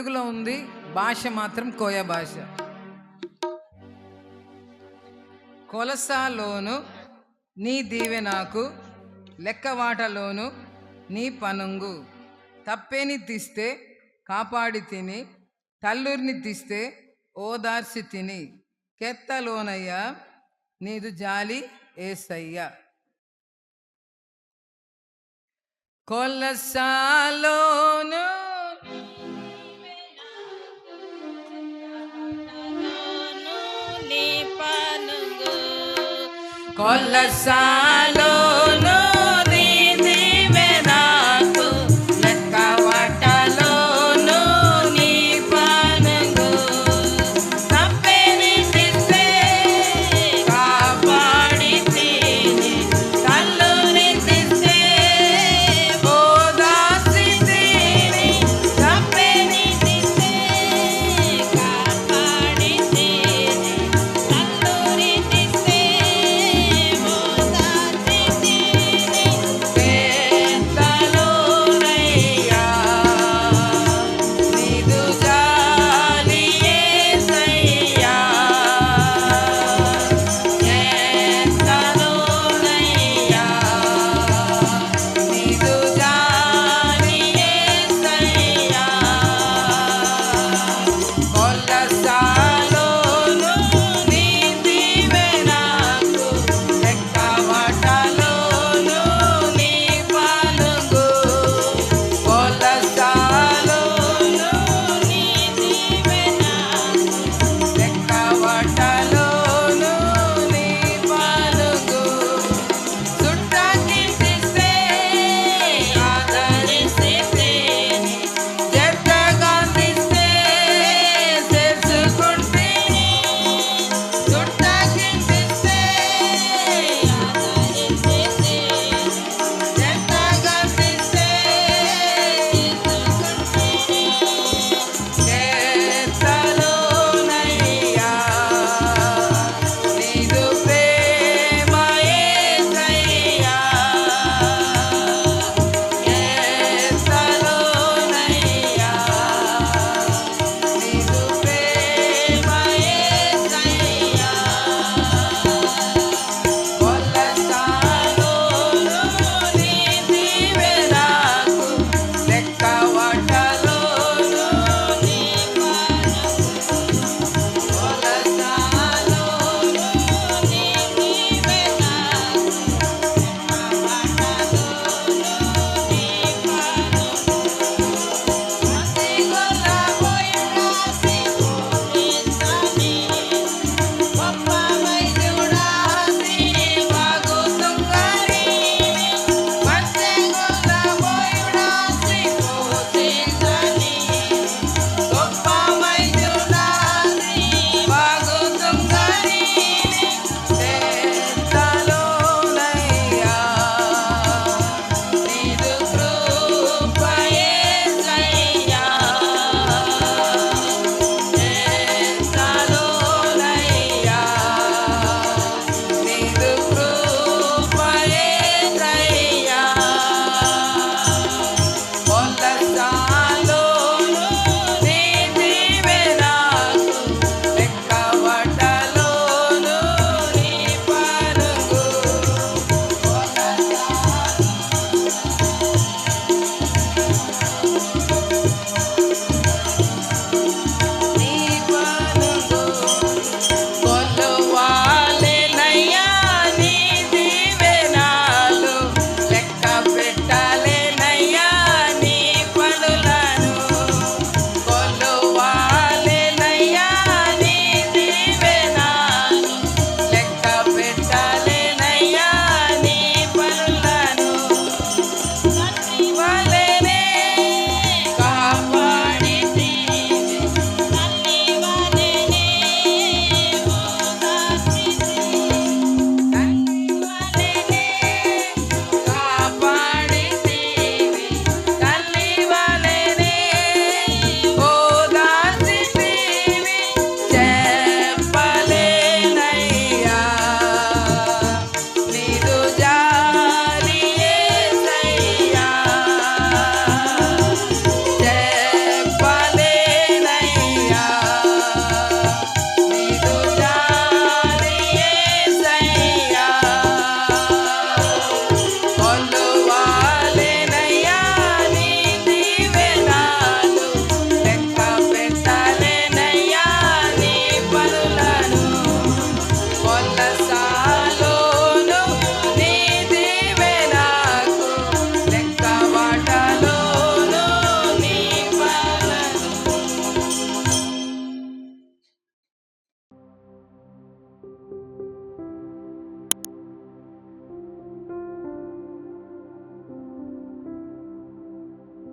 తెలుగులో ఉంది. భాష మాత్రం కోయ భాష. కొలసాలోను నీ దీవె నాకు లెక్కవాటలోను నీ పనుంగు. తప్పేని తీస్తే కాపాడి తిని తల్లుర్ని తీస్తే ఓదార్చి తిని. కెత్తలోనయ్యా నీదు జాలి ఏసయ్యా. కొలసాలోను నీ పనుగు కొలసాలోను